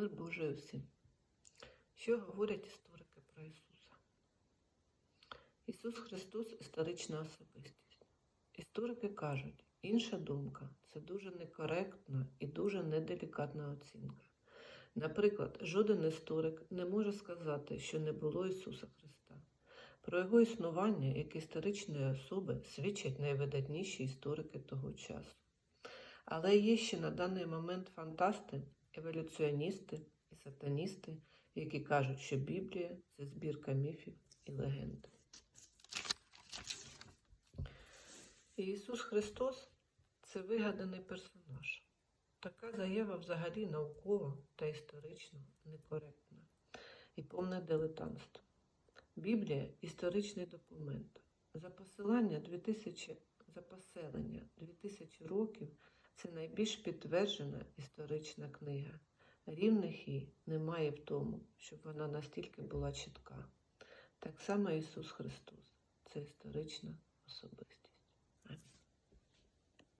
Мир Божий усім. Що говорять історики про Ісуса? Ісус Христос історична особистість. Історики кажуть, інша думка це дуже некоректна і дуже неделікатна оцінка. Наприклад, жоден історик не може сказати, що не було Ісуса Христа. Про його існування як історичної особи свідчать найвидатніші історики того часу. Але є ще на даний момент фантасти, еволюціоністи і сатаністи, які кажуть, що Біблія це збірка міфів і легенд. Ісус Христос це вигаданий персонаж. Така заява взагалі наукова та історично некоректна і повне дилетантство. Біблія історичний документ. За посилання 2000, за поселення 2000 років це найбільш підтверджена історична книга. Рівних їй немає в тому, щоб вона настільки була чітка. Так само Ісус Христос це історична особистість.